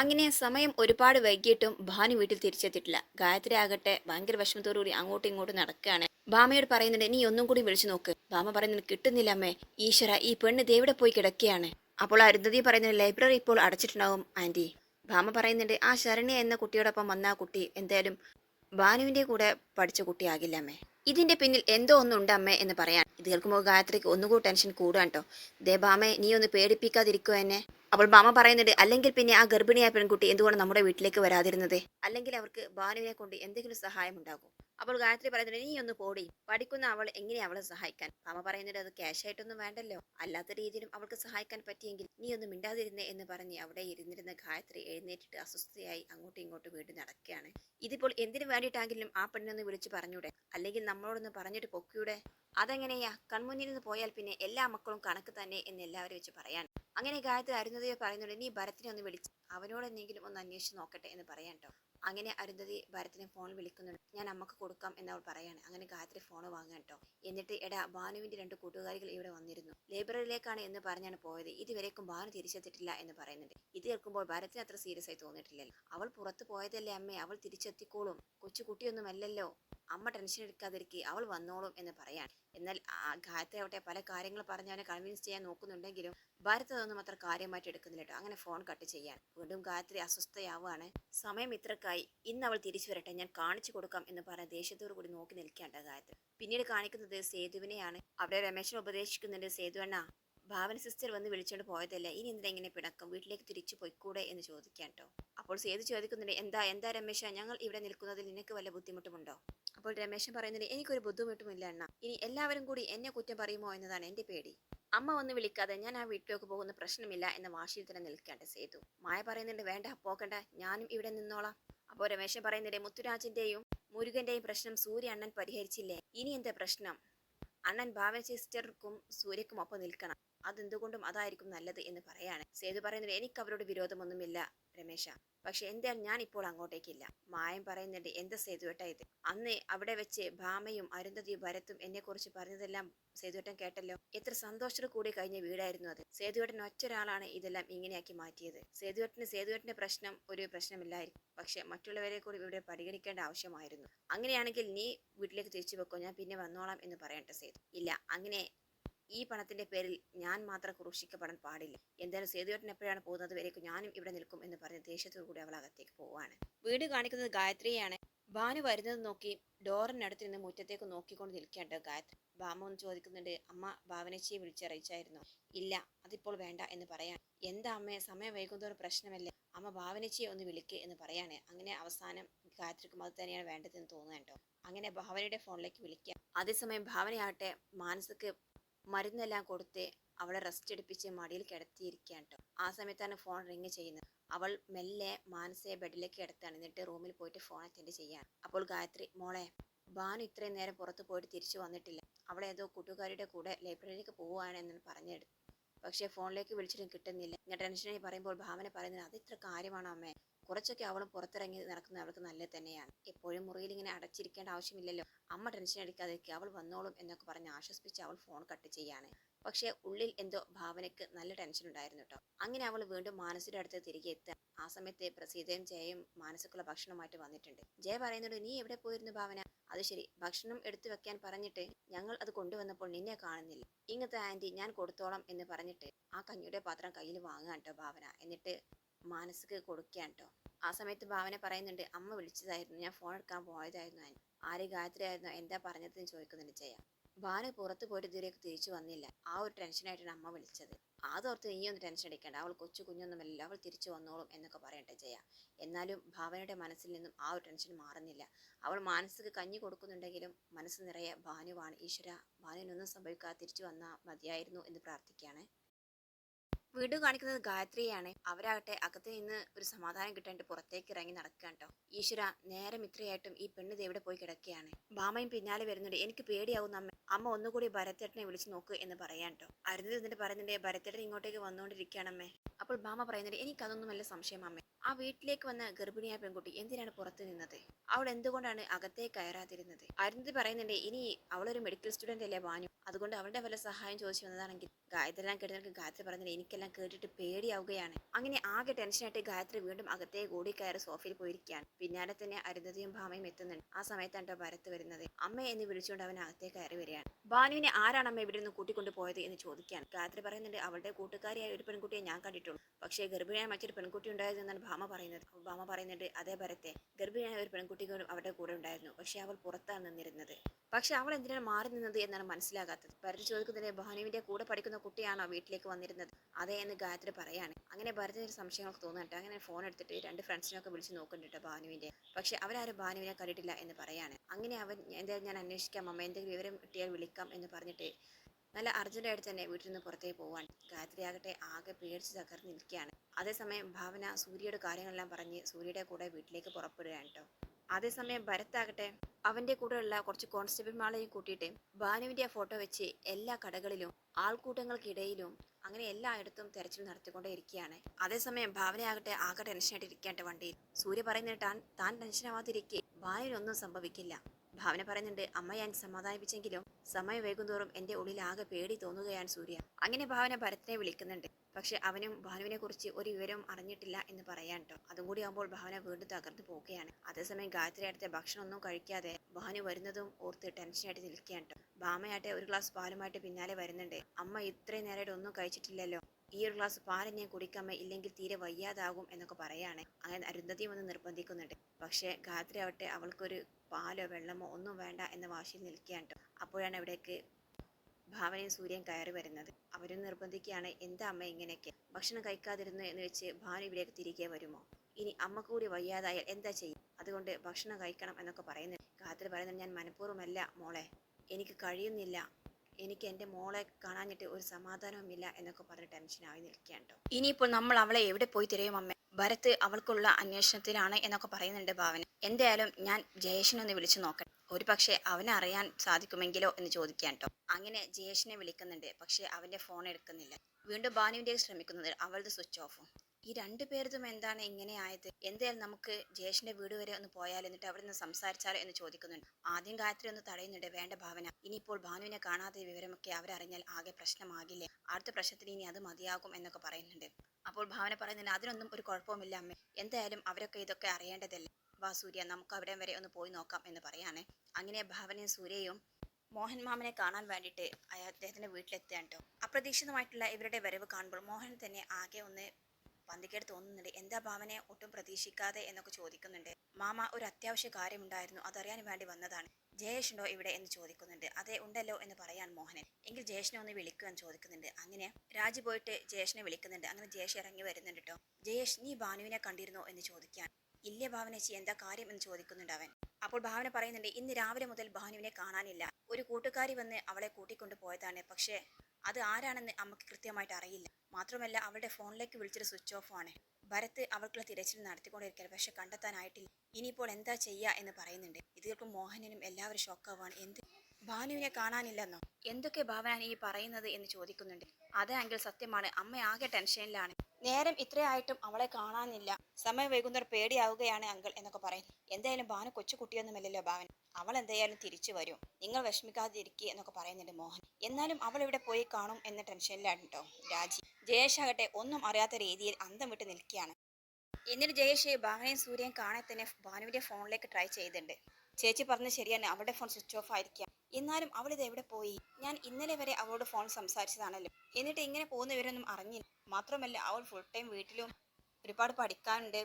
അങ്ങനെ സമയം ഒരുപാട് വൈകിയിട്ടും ഭാനു വീട്ടിൽ തിരിച്ചെത്തിയിട്ടില്ല. ഗായത്രി ആകട്ടെ ഭയങ്കര വിഷമത്തോടുകൂടി അങ്ങോട്ടും ഇങ്ങോട്ടും നടക്കുകയാണ്. ഭാമയോട് പറയുന്നുണ്ട് നീ ഒന്നും കൂടി വിളിച്ചു നോക്ക്. ഭാമ പറയുന്നുണ്ട് കിട്ടുന്നില്ല അമ്മേ. ഈശ്വര ഈ പെണ്ണ് ദേവിടെ പോയി കിടക്കുകയാണ്. അപ്പോൾ അരുന്ധതി പറയുന്നത് ലൈബ്രറി ഇപ്പോൾ അടച്ചിട്ടുണ്ടാവും ആന്റി ഭാമ പറയുന്നുണ്ട് ആ ശരണ്യ എന്ന കുട്ടിയോടൊപ്പം വന്ന ആ കുട്ടി എന്തായാലും ഭാനുവിന്റെ കൂടെ പഠിച്ച കുട്ടിയാകില്ല അമ്മേ. ഇതിന്റെ പിന്നിൽ എന്തോ ഒന്നുണ്ട് അമ്മേ എന്ന് പറയാൻ. ഇത് കേൾക്കുമ്പോൾ ഗായത്രിക്ക് ഒന്നുകൂടി ടെൻഷൻ കൂടാൻ കേട്ടോ. ദേ ഭാമേ നീ ഒന്ന് പേടിപ്പിക്കാതിരിക്കുക എന്നെ? അപ്പോൾ മാമ പറയുന്നുണ്ട് അല്ലെങ്കിൽ പിന്നെ ആ ഗർഭിണിയായ പെൺകുട്ടി എന്തുകൊണ്ട് നമ്മുടെ വീട്ടിലേക്ക് വരാതിരുന്നത്? അല്ലെങ്കിൽ അവർക്ക് ഭാനുവിനെ കൊണ്ട് എന്തെങ്കിലും സഹായം ഉണ്ടാകും അപ്പോൾ ഗായത്രി പറയുന്നുണ്ട് നീ ഒന്ന് പോടി പഠിക്കുന്ന അവൾ എങ്ങനെ അവളെ സഹായിക്കാൻ? മാമ പറയുന്നുണ്ട് അത് ക്യാഷ് ആയിട്ടൊന്നും വേണ്ടല്ലോ. അല്ലാത്ത രീതിയിലും അവൾക്ക് സഹായിക്കാൻ പറ്റിയെങ്കിൽ നീ ഒന്ന് മിണ്ടാതിരുന്നേ എന്ന് പറഞ്ഞ് അവിടെ ഇരുന്നിരുന്ന ഗായത്രി എഴുന്നേറ്റിട്ട് അസ്വസ്ഥയായി അങ്ങോട്ടും ഇങ്ങോട്ടും വീട് നടക്കുകയാണ്. ഇതിപ്പോൾ എന്തിനു വേണ്ടിയിട്ടാണെങ്കിലും ആ പെണ്ണിനൊന്ന് വിളിച്ച് പറഞ്ഞൂടെ? അല്ലെങ്കിൽ നമ്മളോടൊന്ന് പറഞ്ഞിട്ട് പൊക്കിയൂടെ അതെങ്ങനെയാ? കൺമുന്നിൽ നിന്ന് പോയാൽ പിന്നെ എല്ലാ മക്കളും കണക്ക് തന്നെ എന്ന് എല്ലാവരും വെച്ച് പറയാൻ അങ്ങനെ ഗായത്രി അരുന്ധതിയെ പറയുന്നുണ്ട് നീ ഭരത്തിനെ ഒന്ന് വിളിച്ച് അവനോട് എന്തെങ്കിലും ഒന്ന് അന്വേഷിച്ച് നോക്കട്ടെ എന്ന് പറയാൻ കേട്ടോ അങ്ങനെ അരുന്ധതി ഭരത്തിനെ ഫോൺ വിളിക്കുന്നുണ്ട്. ഞാൻ അമ്മയ്ക്ക് കൊടുക്കാം എന്ന് അവൾ പറയാണ്. അങ്ങനെ ഗായത്രി ഫോൺ വാങ്ങാൻ കേട്ടോ എന്നിട്ട് എടാ ബാനുവിന്റെ രണ്ട് കൂട്ടുകാരികൾ ഇവിടെ വന്നിരുന്നു. ലൈബ്രറിയിലേക്കാണ് എന്ന് പറഞ്ഞാണ് പോയത്. ഇതുവരേക്കും ബാനു തിരിച്ചെത്തിയിട്ടില്ല എന്ന് പറയുന്നുണ്ട്. ഇത് കേൾക്കുമ്പോൾ ഭരത്തിന് അത്ര സീരിയസ് ആയി തോന്നിയിട്ടില്ലല്ലോ. അവൾ പുറത്ത് പോയതല്ലേ അമ്മേ? അവൾ തിരിച്ചെത്തിക്കോളും. കൊച്ചു കുട്ടിയൊന്നുമല്ലല്ലോ അമ്മ ടെൻഷൻ എടുക്കാതിരിക്കെ അവൾ വന്നോളും എന്ന് പറയാൻ. എന്നാൽ ഗായത്രി ആവട്ടെ പല കാര്യങ്ങൾ പറഞ്ഞ് അവനെ കൺവിൻസ് ചെയ്യാൻ നോക്കുന്നുണ്ടെങ്കിലും ഭാരത് അതൊന്നും അത്ര കാര്യമായിട്ട് എടുക്കുന്നില്ല കേട്ടോ അങ്ങനെ ഫോൺ കട്ട് ചെയ്യാൻ. വീണ്ടും ഗായത്രി അസ്വസ്ഥയാവുകയാണ്. സമയം ഇത്രക്കായി. ഇന്ന് അവൾ തിരിച്ചു വരട്ടെ. ഞാൻ കാണിച്ചു കൊടുക്കാം എന്ന് പറഞ്ഞ ദേഷ്യത്തോടു കൂടി നോക്കി നിൽക്കേണ്ട ഗായത്രി. പിന്നീട് കാണിക്കുന്നത് സേതുവിനെയാണ്. അവിടെ രമേശൻ ഉപദേശിക്കുന്നുണ്ട് സേതു അണ്ണ ഭാവന സിസ്റ്റർ വന്ന് വിളിച്ചോണ്ട് പോയതല്ലേ? ഇനി എന്തിനാ ഇങ്ങനെ പിണക്കം? വീട്ടിലേക്ക് തിരിച്ചു പോയിക്കൂടെ? എന്ന് ചോദിക്കാം കേട്ടോ അപ്പോൾ സേതു ചോദിക്കുന്നുണ്ട് എന്താ എന്താ രമേശ? ഞങ്ങൾ ഇവിടെ നിൽക്കുന്നതിൽ നിനക്ക് വല്ല ബുദ്ധിമുട്ടുമുണ്ടോ? അപ്പോൾ രമേശൻ പറയുന്നത് എനിക്കൊരു ബുദ്ധിമുട്ടുമില്ല അണ്ണ. ഇനി എല്ലാവരും കൂടി എന്നെ കുറ്റം പറയുമോ എന്നതാണ് എന്റെ പേടി. അമ്മ വന്ന് വിളിക്കാതെ ഞാൻ ആ വീട്ടിലേക്ക് പോകുന്ന പ്രശ്നമില്ല എന്ന വാശിയിൽ തന്നെ നിൽക്കേണ്ട സേതു. മായ പറയുന്നുണ്ട് വേണ്ട പോകണ്ട. ഞാനും ഇവിടെ നിന്നോളാം. അപ്പോൾ രമേശൻ പറയുന്നുണ്ട് മുത്തുരാജിന്റെയും മുരുകന്റെയും പ്രശ്നം സൂര്യ അണ്ണൻ പരിഹരിച്ചില്ലേ? ഇനി എന്താ പ്രശ്നം? അണ്ണൻ ഭാവന സിസ്റ്റർക്കും സൂര്യക്കും ഒപ്പം നിൽക്കണം. അതെന്തുകൊണ്ടും അതായിരിക്കും നല്ലത് എന്ന് പറയാണ്. സേതു പറയുന്നത് എനിക്ക് അവരോട് വിരോധമൊന്നുമില്ല. രമേശ. പക്ഷെ എന്തായാലും ഞാൻ ഇപ്പോൾ അങ്ങോട്ടേക്കില്ല. മായം പറയുന്നുണ്ട് എന്താ സേതുവേട്ട ഇത്? അന്ന് അവിടെ വെച്ച് ഭാമയും അരുന്ധതിയും ഭരത്തും എന്നെ കുറിച്ച് പറഞ്ഞതെല്ലാം സേതുവേട്ടൻ കേട്ടല്ലോ? എത്ര സന്തോഷത്തോടു കൂടി കഴിഞ്ഞ വീടായിരുന്നു അത്. സേതുവേട്ടൻ ഒറ്റൊരാളാണ് ഇതെല്ലാം ഇങ്ങനെയാക്കി മാറ്റിയത്. സേതുവേട്ടന് സേതുവേട്ടന്റെ പ്രശ്നം ഒരു പ്രശ്നമില്ലായിരിക്കും. പക്ഷെ മറ്റുള്ളവരെ കൂടി ഇവിടെ പരിഗണിക്കേണ്ട ആവശ്യമായിരുന്നു. അങ്ങനെയാണെങ്കിൽ നീ വീട്ടിലേക്ക് തിരിച്ചു വെക്കോ ഞാൻ പിന്നെ വന്നോളാം എന്ന് പറയട്ടെ സേതു. ഇല്ല അങ്ങനെ ഈ പണത്തിന്റെ പേരിൽ ഞാൻ മാത്രം ക്രൂശിക്കപ്പെടാൻ പാടില്ല. എന്തായാലും സേതുവേട്ടൻ എപ്പോഴാണ് പോകുന്നത് വരേക്കും ഞാനും ഇവിടെ നിൽക്കും എന്ന് പറഞ്ഞ് ദേഷ്യത്തോടു കൂടി അവൾ അകത്തേക്ക് പോവാണ്. വീട് കാണിക്കുന്നത് ഗായത്രിയാണ് ഭാനു വരുന്നത് നോക്കി ഡോറിനടുത്ത് നിന്ന് മുറ്റത്തേക്ക് നോക്കിക്കൊണ്ട് നിൽക്കേണ്ട ഗായത്രി. ബാമ ഒന്ന് ചോദിക്കുന്നുണ്ട് അമ്മ ഭാവനച്ചിയെ വിളിച്ചറിയിച്ചായിരുന്നോ? ഇല്ല അതിപ്പോൾ വേണ്ട എന്ന് പറയാൻ എന്താ അമ്മയെ സമയം വൈകുന്നതോടെ പ്രശ്നമല്ലേ? അമ്മ ഭാവനച്ചിയെ ഒന്ന് വിളിക്ക് എന്ന് പറയാണ്. അങ്ങനെ അവസാനം ഗായത്രിക്കും അത് തന്നെയാണ് വേണ്ടതെന്ന് തോന്നുന്നുണ്ടോ അങ്ങനെ ഭാവനയുടെ ഫോണിലേക്ക് വിളിക്കുക. അതേസമയം ഭാവനയാകട്ടെ മാനസിക മരുന്നെല്ലാം കൊടുത്ത് അവളെ റെസ്റ്റ് എടുപ്പിച്ച് മടിയിൽ കിടത്തിയിരിക്കുകയാണ് കേട്ടോ ആ സമയത്താണ് ഫോൺ റിങ് ചെയ്യുന്നത്. അവൾ മെല്ലെ മാനസയെ ബെഡിലേക്ക് കിടത്താണ് എന്നിട്ട് റൂമിൽ പോയിട്ട് ഫോൺ അറ്റൻഡ് ചെയ്യാണ് അപ്പോൾ ഗായത്രി മോളെ ഭാനു ഇത്രയും നേരം പുറത്ത് പോയിട്ട് തിരിച്ചു വന്നിട്ടില്ല. അവളെ ഏതോ കൂട്ടുകാരിയുടെ കൂടെ ലൈബ്രറിയിലേക്ക് പോവുകയാണ് എന്ന് പറഞ്ഞെടുത്തു പക്ഷേ ഫോണിലേക്ക് വിളിച്ചിട്ടും കിട്ടുന്നില്ല. ഞാൻ ടെൻഷനായി പറയുമ്പോൾ ഭാവന പറയുന്നത് അത് ഇത്ര കാര്യമാണോ അമ്മേ? കുറച്ചൊക്കെ അവളും പുറത്തിറങ്ങി നടക്കുന്നത് അവൾക്ക് നല്ലത് തന്നെയാണ്. എപ്പോഴും മുറിയിൽ ഇങ്ങനെ അടച്ചിരിക്കേണ്ട ആവശ്യമില്ലല്ലോ. അമ്മ ടെൻഷൻ അടിക്കാതിരിക്കുക അവൾ വന്നോളും എന്നൊക്കെ പറഞ്ഞ് ആശ്വസിപ്പിച്ച് അവൾ ഫോൺ കട്ട് ചെയ്യാണ്. പക്ഷേ ഉള്ളിൽ എന്തോ ഭാവനയ്ക്ക് നല്ല ടെൻഷൻ ഉണ്ടായിരുന്നു കേട്ടോ. അങ്ങനെ അവൾ വീണ്ടും മാനസിയുടെ അടുത്ത് തിരികെ എത്തുക ആ സമയത്ത് പ്രസീതയും ജയയും മാനസിക്കുള്ള ഭക്ഷണമായിട്ട് വന്നിട്ടുണ്ട്. ജയ പറയുന്നുണ്ട് നീ എവിടെ പോയിരുന്നു ഭാവന? അത് ശരി ഭക്ഷണം എടുത്തു വെക്കാൻ പറഞ്ഞിട്ട് ഞങ്ങൾ അത് കൊണ്ടുവന്നപ്പോൾ നിന്നെ കാണുന്നില്ല. ഇങ്ങനത്തെ ആന്റി ഞാൻ കൊടുത്തോളാം എന്ന് പറഞ്ഞിട്ട് ആ കഞ്ഞിയുടെ പാത്രം കയ്യിൽ വാങ്ങാൻ കേട്ടോ ഭാവന. എന്നിട്ട് മാനസിക കൊടുക്കുകയാണ് കേട്ടോ ആ സമയത്ത് ഭാവന പറയുന്നുണ്ട് അമ്മ വിളിച്ചതായിരുന്നു ഞാൻ ഫോൺ എടുക്കാൻ പോയതായിരുന്നു ഞാൻ ആര് ഗായത്രി ആയിരുന്നു എന്താ പറഞ്ഞതെന്ന് ചോദിക്കുന്നുണ്ട് ജയ. ഭാവന പുറത്ത് പോയിട്ട് ഇതുവരെയൊക്കെ തിരിച്ചു വന്നില്ല. ആ ഒരു ടെൻഷനായിട്ടാണ് അമ്മ വിളിച്ചത്. അതോർത്ത് നീ ഒന്ന് ടെൻഷൻ അടിക്കേണ്ട. അവൾ കൊച്ചു കുഞ്ഞൊന്നുമല്ല അവൾ തിരിച്ചു വന്നോളും എന്നൊക്കെ പറയട്ടെ ജയ. എന്നാലും ഭാവനയുടെ മനസ്സിൽ നിന്നും ആ ഒരു ടെൻഷൻ മാറുന്നില്ല. അവൾ മാനസിക കഞ്ഞി കൊടുക്കുന്നുണ്ടെങ്കിലും മനസ്സ് നിറയെ ഭാനുവാണ്. ഈശ്വര ഭാനുവിനൊന്നും സംഭവിക്കാതെ തിരിച്ചു വന്നാൽ മതിയായിരുന്നു എന്ന് പ്രാർത്ഥിക്കുകയാണ്. വീണ്ടും കാണിക്കുന്നത് ഗായത്രിയാണ്. അവരാകട്ടെ അകത്ത് നിന്ന് ഒരു സമാധാനം കിട്ടാണ്ട് പുറത്തേക്ക് ഇറങ്ങി നടക്കുകയാണ് കേട്ടോ ഈശ്വര നേരം ഇത്രയായിട്ടും ഈ പെണ്ണ് ദേവിടെ പോയി കിടക്കുകയാണ്. മാമയും പിന്നാലെ വരുന്നുണ്ട്. എനിക്ക് പേടിയാവുന്ന അമ്മ. അമ്മ ഒന്നുകൂടി ഭരത്തേട്ടനെ വിളിച്ചു നോക്ക് എന്ന് പറയാൻ കേട്ടോ അരുന്നത് എന്നിട്ട് പറയുന്നുണ്ട് ഭരത്തേട്ടൻ ഇങ്ങോട്ടേക്ക് വന്നുകൊണ്ടിരിക്കുകയാണമ്മേ അപ്പോൾ മാമ പറയുന്നുണ്ട് എനിക്കതൊന്നും വല്ല സംശയം അമ്മേ. ആ വീട്ടിലേക്ക് വന്ന ഗർഭിണിയായ പെൺകുട്ടി എന്തിനാണ് പുറത്തു നിന്നത്? അവൾ എന്തുകൊണ്ടാണ് അകത്തേക്ക് കയറാതിരുന്നത്? അരുന്ധതി പറയുന്നുണ്ട് ഇനി അവളൊരു മെഡിക്കൽ സ്റ്റുഡന്റ് അല്ലേ വാനു അതുകൊണ്ട് അവളുടെ വല്ല സഹായം ചോദിച്ചു വന്നതാണെങ്കിൽ ഗായത്രിയെല്ലാം കേട്ടവർക്ക് ഗായത്രി പറഞ്ഞില്ല എനിക്കെല്ലാം കേട്ടിട്ട് പേടിയാവുകയാണ്. അങ്ങനെ ആകെ ടെൻഷനായിട്ട് ഗായത്രി വീണ്ടും അകത്തേ കൂടി കയറി സോഫയിൽ പോയിരിക്കുകയാണ്. പിന്നാലെ തന്നെ അരുന്ധതിയും ഭാമയും എത്തുന്നുണ്ട്. ആ സമയത്താണ് കേട്ടോ ഭരത്ത് വരുന്നത്? അമ്മ എന്ന് വിളിച്ചുകൊണ്ട് അവൻ അകത്തേ കയറി വരികയാണ്. ഭാനുവിനെ ആരാണ് അമ്മ ഇവിടെ നിന്ന് കൂട്ടിക്കൊണ്ട് പോയത് എന്ന് ചോദിക്കുകയാണ്. ഗായത്രി പറയുന്നുണ്ട് അവളുടെ കൂട്ടുകാരിയായ ഒരു പെൺകുട്ടിയെ ഞാൻ കണ്ടിട്ടുള്ളൂ. പക്ഷേ ഗർഭിണിയായ മറ്റൊരു പെൺകുട്ടി ഉണ്ടായത് എന്നാണ് ഭാമ പറയുന്നത്. ഭാമ പറയുന്നുണ്ട് അതേ ഭരത്തെ ഗർഭിണിയായ ഒരു പെൺകുട്ടി കൂടി അവരുടെ കൂടെ ഉണ്ടായിരുന്നു. പക്ഷെ അവൾ പുറത്താണ് നിന്നിരുന്നത്. പക്ഷെ അവൾ എന്തിനാണ് മാറി നിന്നത് എന്നാണ് മനസ്സിലാകാത്തത്. ഭരത് ചോദിക്കുന്നതിന് ഭാനുവിന്റെ കൂടെ പഠിക്കുന്ന കുട്ടിയാണോ വീട്ടിലേക്ക് വന്നിരുന്നത്? അതെ എന്ന് ഗായത്രി പറയാണ്. അങ്ങനെ ഭരത്തിന് ഒരു സംശയങ്ങൾക്ക് തോന്നുന്നുണ്ട്. അങ്ങനെ ഫോൺ എടുത്തിട്ട് രണ്ട് ഫ്രണ്ട്സിനൊക്കെ വിളിച്ച് നോക്കുന്നുണ്ട് ഭാനുവിന്റെ. പക്ഷെ അവരാരും ഭാനുവിനെ കണ്ടിട്ടില്ല എന്ന് പറയാണ്. അങ്ങനെ അവൻ എന്തായാലും ഞാൻ അന്വേഷിക്കാം അമ്മ എന്തെങ്കിലും വിവരം കിട്ടിയാൽ വിളിക്കാം എന്ന് പറഞ്ഞിട്ട് നല്ല അർജന്റായിട്ട് തന്നെ വീട്ടിൽ നിന്ന് പുറത്തേക്ക് പോവാൻ ഗായത്രി ആകട്ടെ ആകെ പേടിച്ച് തകർന്നിരിക്കുകയാണ് അതേസമയം ഭാവന സൂര്യയുടെ കാര്യങ്ങളെല്ലാം പറഞ്ഞ് സൂര്യയുടെ കൂടെ വീട്ടിലേക്ക് പുറപ്പെടുകയാണ് കേട്ടോ അതേസമയം ഭരത്താകട്ടെ അവന്റെ കൂടെയുള്ള കുറച്ച് കോൺസ്റ്റബിൾമാരെയും കൂട്ടിയിട്ട് ഭാനുവിന്റെ ആ ഫോട്ടോ വെച്ച് എല്ലാ കടകളിലും ആൾക്കൂട്ടങ്ങൾക്കിടയിലും അങ്ങനെ എല്ലായിടത്തും തെരച്ചിൽ നടത്തിക്കൊണ്ടേയിരിക്കുകയാണ്. അതേസമയം ഭാവനയാകട്ടെ ആകെ ടെൻഷനായിട്ട് ഇരിക്കാണ്ട് വണ്ടിയിൽ. സൂര്യ പറയുന്നിട്ടാൻ താൻ ടെൻഷനാവാതിരിക്കെ ഭാനുവിനൊന്നും സംഭവിക്കില്ല. ഭാവന പറയുന്നുണ്ട് അമ്മ ഞാൻ സമാധാനിപ്പിച്ചെങ്കിലും? സമയം വൈകുന്തോറും എന്റെ ഉള്ളിൽ ആകെ പേടി തോന്നുകയാണ് സൂര്യ. അങ്ങനെ ഭാവന ഭരത്തിനെ വിളിക്കുന്നുണ്ട്. പക്ഷെ അവനും ഭാനുവിനെ കുറിച്ച് ഒരു വിവരവും അറിഞ്ഞിട്ടില്ല എന്ന് പറയാൻ കേട്ടോ അതും കൂടി ആകുമ്പോൾ ഭാവന വീണ്ടും തകർന്നു പോവുകയാണ്. അതേസമയം ഗായത്രി അടുത്ത ഭക്ഷണമൊന്നും കഴിക്കാതെ ഭാനു വരുന്നതും ഓർത്ത് ടെൻഷനായിട്ട് നിൽക്കുകയാണ് കേട്ടോ ഭാമയാട്ടെ ഒരു ഗ്ലാസ് പാലുമായിട്ട് പിന്നാലെ വരുന്നുണ്ട്. അമ്മ ഇത്രയും നേരമായിട്ട് ഒന്നും കഴിച്ചിട്ടില്ലല്ലോ. ഈ ഒരു ഗ്ലാസ് പാൽ ഞാൻ കുടിക്കാമേ ഇല്ലെങ്കിൽ തീരെ വയ്യാതാകും എന്നൊക്കെ പറയാണ്. അങ്ങനെ അരുന്ധതിയും ഒന്ന് നിർബന്ധിക്കുന്നുണ്ട്. പക്ഷേ ഗായത്രി ആവട്ടെ അവൾക്കൊരു പാലോ വെള്ളമോ ഒന്നും വേണ്ട എന്ന വാശിയിൽ നിൽക്കുകയാണ് അപ്പോഴാണ് ഇവിടേക്ക് ഭാവനയും സൂര്യൻ കയറി വരുന്നത്. അവരും നിർബന്ധിക്കുകയാണ് എന്താ അമ്മ ഇങ്ങനെയൊക്കെ? ഭക്ഷണം കഴിക്കാതിരുന്നു? എന്ന് വെച്ച് ഭാവന ഇവിടേക്ക് തിരികെ വരുമോ? ഇനി അമ്മ കൂടി വയ്യാതായാൽ എന്താ ചെയ്യും? അതുകൊണ്ട് ഭക്ഷണം കഴിക്കണം എന്നൊക്കെ പറയുന്നു. ഗാത്രി പറയുന്നത് ഞാൻ മനഃപൂർവമല്ല മോളെ. എനിക്ക് കഴിയുന്നില്ല. എനിക്ക് എന്റെ മോളെ കാണാഞ്ഞിട്ട് ഒരു സമാധാനവുമില്ല എന്നൊക്കെ പറഞ്ഞ് ടെൻഷനായി നിൽക്കുകയാണ് ഇനിയിപ്പോൾ നമ്മൾ അവളെ എവിടെ പോയി തിരയും അമ്മ? ഭരത് അവൾക്കുള്ള അന്വേഷണത്തിലാണ് എന്നൊക്കെ പറയുന്നുണ്ട് ഭാവന. എന്തായാലും ഞാൻ ജയേഷിനൊന്ന് വിളിച്ചു നോക്കട്ടെ. ഒരു പക്ഷേ അവനെ അറിയാൻ സാധിക്കുമെങ്കിലോ എന്ന് ചോദിക്കാൻ കേട്ടോ അങ്ങനെ ജയേഷിനെ വിളിക്കുന്നുണ്ട് പക്ഷെ അവന്റെ ഫോൺ എടുക്കുന്നില്ല. വീണ്ടും ഭാനുവിന്റെ ശ്രമിക്കുന്നത് അവളുടെ സ്വിച്ച് ഓഫും ഈ രണ്ടു പേരതും എന്താണ് ഇങ്ങനെ ആയത്? എന്തായാലും നമുക്ക് ജയേഷിന്റെ വീട് വരെ ഒന്ന് പോയാൽ എന്നിട്ട് അവിടെ നിന്ന് സംസാരിച്ചാലോ എന്ന് ചോദിക്കുന്നുണ്ട്. ആദ്യം ഗായത്രി ഒന്ന് തടയുന്നുണ്ട്. വേണ്ട ഭാവന. ഇനിയിപ്പോൾ ഭാനുവിനെ കാണാത്ത വിവരമൊക്കെ അവരറിഞ്ഞാൽ ആകെ പ്രശ്നമാകില്ലേ? അടുത്ത പ്രശ്നത്തിന് ഇനി അത് മതിയാകും എന്നൊക്കെ പറയുന്നുണ്ട്. അപ്പോൾ ഭാവന പറയുന്നുണ്ട് അതിനൊന്നും ഒരു കുഴപ്പമില്ല അമ്മ. എന്തായാലും അവരൊക്കെ ഇതൊക്കെ അറിയേണ്ടതല്ലേ? വാ സൂര്യ നമുക്ക് അവിടെ വരെ ഒന്ന് പോയി നോക്കാം എന്ന് പറയാണ്. അങ്ങനെ ഭാവനയും സൂര്യയും മോഹൻ മാമനെ കാണാൻ വേണ്ടിയിട്ട് അദ്ദേഹത്തിന്റെ വീട്ടിലെത്തുകയാണ് കേട്ടോ അപ്രതീക്ഷിതമായിട്ടുള്ള ഇവരുടെ വരവ് കാണുമ്പോൾ മോഹൻ തന്നെ ആകെ ഒന്ന് പന്തിക്കേട് തോന്നുന്നുണ്ട്. എന്താ ഭാവനെ ഒട്ടും പ്രതീക്ഷിക്കാതെ എന്നൊക്കെ ചോദിക്കുന്നുണ്ട്. മാമ ഒരു അത്യാവശ്യ കാര്യമുണ്ടായിരുന്നു. അതറിയാൻ വേണ്ടി വന്നതാണ്. ജയേഷ് ഉണ്ടോ ഇവിടെ എന്ന് ചോദിക്കുന്നുണ്ട്. അതെ ഉണ്ടല്ലോ എന്ന് പറയാൻ മോഹനൻ. എങ്കിൽ ജയേഷിനെ ഒന്ന് വിളിക്കുക എന്ന് ചോദിക്കുന്നുണ്ട്. അങ്ങനെ രാജി പോയിട്ട് ജയേഷിനെ വിളിക്കുന്നുണ്ട്. അങ്ങനെ ജയേഷ് ഇറങ്ങി വരുന്നുണ്ട് കേട്ടോ ജയേഷ് നീ ഭാനുവിനെ കണ്ടിരുന്നോ? എന്ന് ചോദിക്കാൻ ഇല്ല ഭാവനച്ചി എന്താ കാര്യം? എന്ന് ചോദിക്കുന്നുണ്ട് അവൻ. അപ്പോൾ ഭാവന പറയുന്നുണ്ട് ഇന്ന് രാവിലെ മുതൽ ഭാനുവിനെ കാണാനില്ല. ഒരു കൂട്ടുകാരി വന്ന് അവളെ കൂട്ടിക്കൊണ്ടു പോയതാണ്. പക്ഷേ അത് ആരാണെന്ന് അമ്മയ്ക്ക് കൃത്യമായിട്ട് അറിയില്ല. മാത്രമല്ല അവളുടെ ഫോണിലേക്ക് വിളിച്ചൊരു സ്വിച്ച് ഓഫ് ആണ്. ഭരത് അവൾക്കുള്ള തിരച്ചിൽ നടത്തിക്കൊണ്ടിരിക്കുകയാണ് പക്ഷെ കണ്ടെത്താനായിട്ടില്ല. ഇനിയിപ്പോൾ എന്താ ചെയ്യുക എന്ന് പറയുന്നുണ്ട്. ഇത് കേൾക്കും മോഹനനും എല്ലാവരും ഷോക്കാവാണ്. എന്ത് ഭാനുവിനെ കാണാനില്ലെന്നോ? എന്തൊക്കെ ഭാവന ഈ പറയുന്നത് എന്ന് ചോദിക്കുന്നുണ്ട്. അതാണെങ്കിൽ സത്യമാണ്. അമ്മ ആകെ ടെൻഷനിലാണ്. നേരം ഇത്രയായിട്ടും അവളെ കാണാനില്ല. സമയം വൈകുന്നേരം പേടിയാവുകയാണ് അങ്കിൾ എന്നൊക്കെ പറയുന്നു. എന്തായാലും ഭാനു കൊച്ചുകുട്ടിയൊന്നുമല്ലല്ലോ ഭാവൻ. അവൾ എന്തായാലും തിരിച്ചു വരും. നിങ്ങൾ വിഷമിക്കാതിരിക്കുക എന്നൊക്കെ പറയുന്നുണ്ട് മോഹൻ. എന്നാലും അവൾ ഇവിടെ പോയി കാണും എന്ന ടെൻഷനിലാണ് കേട്ടോ രാജി. ജയേഷ് ആകട്ടെ ഒന്നും അറിയാത്ത രീതിയിൽ അന്തം വിട്ട് നിൽക്കുകയാണ്. എന്നിട്ട് ജയേഷ് ഭാവനയും സൂര്യൻ കാണാൻ തന്നെ ഭാനുവിന്റെ ഫോണിലേക്ക് ട്രൈ ചെയ്തിട്ടുണ്ട്. ചേച്ചി പറഞ്ഞത് ശരിയാണ് അവളുടെ ഫോൺ സ്വിച്ച് ഓഫ് ആയിരിക്കാം. എന്നാലും അവൾ ഇത് എവിടെ പോയി? ഞാൻ ഇന്നലെ വരെ അവളോട് ഫോൺ സംസാരിച്ചതാണല്ലോ. എന്നിട്ട് ഇങ്ങനെ പോകുന്ന വിവരമൊന്നും അറിഞ്ഞില്ല. മാത്രമല്ല അവൾ ഫുൾ ടൈം വീട്ടിലും ഒരുപാട് പഠിക്കാനുണ്ട്.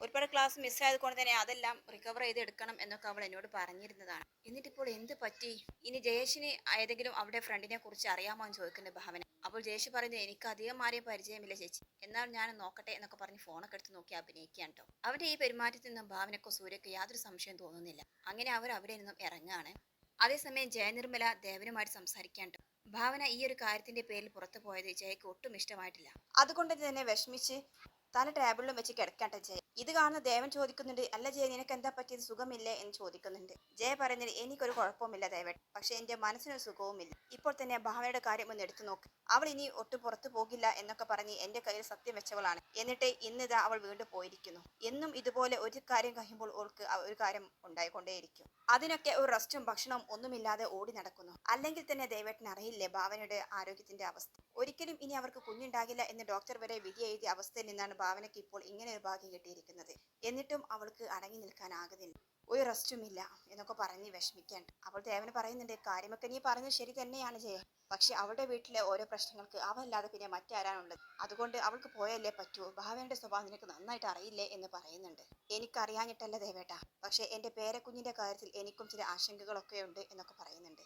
ഒരുപാട് ക്ലാസ് മിസ്സായത് കൊണ്ട് തന്നെ അതെല്ലാം റിക്കവർ ചെയ്ത് എടുക്കണം എന്നൊക്കെ അവൾ എന്നോട് പറഞ്ഞിരുന്നതാണ്. എന്നിട്ടിപ്പോൾ എന്ത് പറ്റി? ഇനി ജയേഷിന് ഏതെങ്കിലും അവളുടെ ഫ്രണ്ടിനെ കുറിച്ച് അറിയാമോ എന്ന് ചോദിക്കുന്നുണ്ട് ഭാവന. അപ്പോൾ ജയേഷ് പറയുന്നത് എനിക്ക് അധികം ആരെയും പരിചയമില്ല ചേച്ചി. എന്നാൽ ഞാൻ നോക്കട്ടെ എന്നൊക്കെ പറഞ്ഞ് ഫോണൊക്കെ എടുത്ത് നോക്കി അഭിനയിക്കുകയാണ് കേട്ടോ. അവരുടെ ഈ പെരുമാറ്റത്തിൽ നിന്നും ഭാവനക്കോ സൂര്യക്കോ യാതൊരു സംശയം തോന്നുന്നില്ല. അങ്ങനെ അവർ അവിടെ നിന്നും ഇറങ്ങാണ്. അതേസമയം ജയനിർമ്മല ദേവനുമായിട്ട് സംസാരിക്കാൻ. ഭാവന ഈ ഒരു കാര്യത്തിന്റെ പേരിൽ പുറത്തു പോയത് ജയക്ക് ഒട്ടും ഇഷ്ടമായിട്ടില്ല. അതുകൊണ്ട് തന്നെ വിഷമിച്ച് തല ടേബിളിലും വെച്ച് കിടക്കട്ടെ ജയ. ഇത് കാണുന്ന ദേവൻ ചോദിക്കുന്നുണ്ട് അല്ല ജയ നിനക്ക് എന്താ പറ്റിയത്? സുഖമില്ലേ? എന്ന് ചോദിക്കുന്നുണ്ട്. ജയ പറയുന്നത് എനിക്കൊരു കുഴപ്പമില്ല ദേവൻ. പക്ഷെ എന്റെ മനസ്സിനൊരു സുഖവുമില്ല. ഇപ്പോൾ തന്നെ ഭാവനയുടെ കാര്യം ഒന്ന് എടുത്തു നോക്ക്. അവൾ ഇനി ഒട്ടു പുറത്തു പോകില്ല എന്നൊക്കെ പറഞ്ഞ് എന്റെ കയ്യിൽ സത്യം വെച്ചവളാണ്. എന്നിട്ട് ഇന്നിതാ അവൾ വീണ്ടും പോയിരിക്കുന്നു. എന്നും ഇതുപോലെ ഒരു കാര്യം കഴിയുമ്പോൾ അവൾക്ക് ഒരു കാര്യം ഉണ്ടായിക്കൊണ്ടേയിരിക്കും. അതിനൊക്കെ ഒരു റെസ്റ്റും ഭക്ഷണവും ഒന്നുമില്ലാതെ ഓടി നടക്കുന്നു. അല്ലെങ്കിൽ തന്നെ ദൈവേട്ടന് അറിയില്ലേ ഭാവനയുടെ ആരോഗ്യത്തിന്റെ അവസ്ഥ? ഒരിക്കലും ഇനി അവർക്ക് കുഞ്ഞുണ്ടാകില്ല എന്ന് ഡോക്ടർ വരെ വിധി എഴുതിയ അവസ്ഥയിൽ നിന്നാണ് ഭാവനയ്ക്ക് ഇപ്പോൾ ഇങ്ങനെ ഒരു ഭാഗ്യം കിട്ടിയിരിക്കുന്നത്. എന്നിട്ടും അവൾക്ക് അടങ്ങി നിൽക്കാനാകുന്നില്ല. ഒരു റെസ്റ്റുമില്ല എന്നൊക്കെ പറഞ്ഞ് വിഷമിക്കേണ്ട. അവൾ ദേവന് പറയുന്നുണ്ട് കാര്യമൊക്കെ നീ പറഞ്ഞത് ശരി തന്നെയാണ് ജയ. പക്ഷെ അവളുടെ വീട്ടിലെ ഓരോ പ്രശ്നങ്ങൾക്ക് അവല്ലാതെ പിന്നെ മറ്റാരാണുള്ളത് അതുകൊണ്ട് അവൾക്ക് പോയല്ലേ പറ്റൂ. ഭാവനയുടെ സ്വഭാവം നിനക്ക് നന്നായിട്ട് അറിയില്ലേ എന്ന് പറയുന്നുണ്ട്. എനിക്കറിയാഞ്ഞിട്ടല്ല ദേവേട്ട. പക്ഷെ എന്റെ പേരക്കുഞ്ഞിന്റെ കാര്യത്തിൽ എനിക്കും ചില ആശങ്കകളൊക്കെ ഉണ്ട് എന്നൊക്കെ പറയുന്നുണ്ട്.